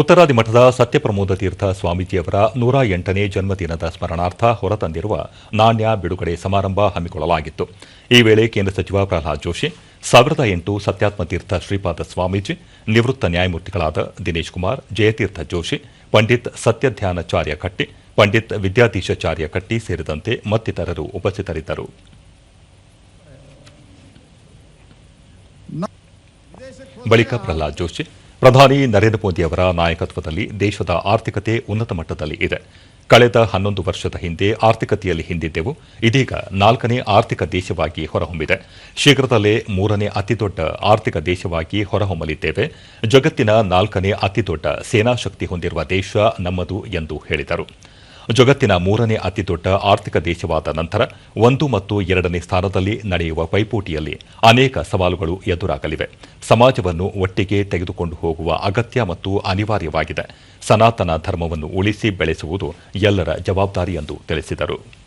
ಉತ್ತರಾದಿ ಮಠದ ಸತ್ಯಪ್ರಮೋದ ತೀರ್ಥ ಸ್ವಾಮೀಜಿಯವರ ನೂರ ಎಂಟನೇ ಜನ್ಮದಿನದ ಸ್ಮರಣಾರ್ಥ ಹೊರತಂದಿರುವ ನಾಣ್ಯ ಬಿಡುಗಡೆ ಸಮಾರಂಭ ಹಮ್ಮಿಕೊಳ್ಳಲಾಗಿತ್ತು. ಈ ವೇಳೆ ಕೇಂದ್ರ ಸಚಿವ ಪ್ರಹ್ಲಾದ್ ಜೋಶಿ ಸಾವಿರದ ಎಂಟು ಸತ್ಯಾತ್ಮತೀರ್ಥ ಶ್ರೀಪಾದ ಸ್ವಾಮೀಜಿ ನಿವೃತ್ತ ನ್ಯಾಯಮೂರ್ತಿಗಳಾದ ದಿನೇಶ್ ಕುಮಾರ್ ಜಯತೀರ್ಥ ಜೋಶಿ ಪಂಡಿತ್ ಸತ್ಯಧ್ಯಾನಾಚಾರ್ಯ ಕಟ್ಟಿ ಪಂಡಿತ್ ವಿದ್ಯಾಧೀಶಾಚಾರ್ಯ ಕಟ್ಟಿ ಸೇರಿದಂತೆ ಮತ್ತಿತರರು ಉಪಸ್ಥಿತರಿದ್ದರು. ಬಳಿಕ ಪ್ರಹ್ಲಾದ್ ಜೋಶಿ ಪ್ರಧಾನಿ ನರೇಂದ್ರ ಮೋದಿ ಅವರ ನಾಯಕತ್ವದಲ್ಲಿ ದೇಶದ ಆರ್ಥಿಕತೆ ಉನ್ನತ ಮಟ್ಟದಲ್ಲಿ ಇದೆ. ಕಳೆದ ಹನ್ನೊಂದು ವರ್ಷದ ಹಿಂದೆ ಆರ್ಥಿಕತೆಯಲ್ಲಿ ಹಿಂದಿದ್ದೆವು. ಇದೀಗ ನಾಲ್ಕನೇ ಆರ್ಥಿಕ ದೇಶವಾಗಿ ಹೊರಹೊಮ್ಮಿದೆ. ಶೀಘ್ರದಲ್ಲೇ ಮೂರನೇ ಅತಿದೊಡ್ಡ ಆರ್ಥಿಕ ದೇಶವಾಗಿ ಹೊರಹೊಮ್ಮಲಿದ್ದೇವೆ. ಜಗತ್ತಿನ ನಾಲ್ಕನೇ ಅತಿದೊಡ್ಡ ಸೇನಾಶಕ್ತಿ ಹೊಂದಿರುವ ದೇಶ ನಮ್ಮದು ಎಂದು ಹೇಳಿದರು. ಜಗತ್ತಿನ ಮೂರನೇ ಅತಿದೊಡ್ಡ ಆರ್ಥಿಕ ದೇಶವಾದ ನಂತರ ಒಂದು ಮತ್ತು ಎರಡನೇ ಸ್ಥಾನದಲ್ಲಿ ನಡೆಯುವ ಪೈಪೋಟಿಯಲ್ಲಿ ಅನೇಕ ಸವಾಲುಗಳು ಎದುರಾಗಲಿವೆ. ಸಮಾಜವನ್ನು ಒಟ್ಟಿಗೆ ತೆಗೆದುಕೊಂಡು ಹೋಗುವ ಅಗತ್ಯ ಮತ್ತು ಅನಿವಾರ್ಯವಾಗಿದೆ. ಸನಾತನ ಧರ್ಮವನ್ನು ಉಳಿಸಿ ಬೆಳೆಸುವುದು ಎಲ್ಲರ ಜವಾಬ್ದಾರಿ ಎಂದು ತಿಳಿಸಿದರು.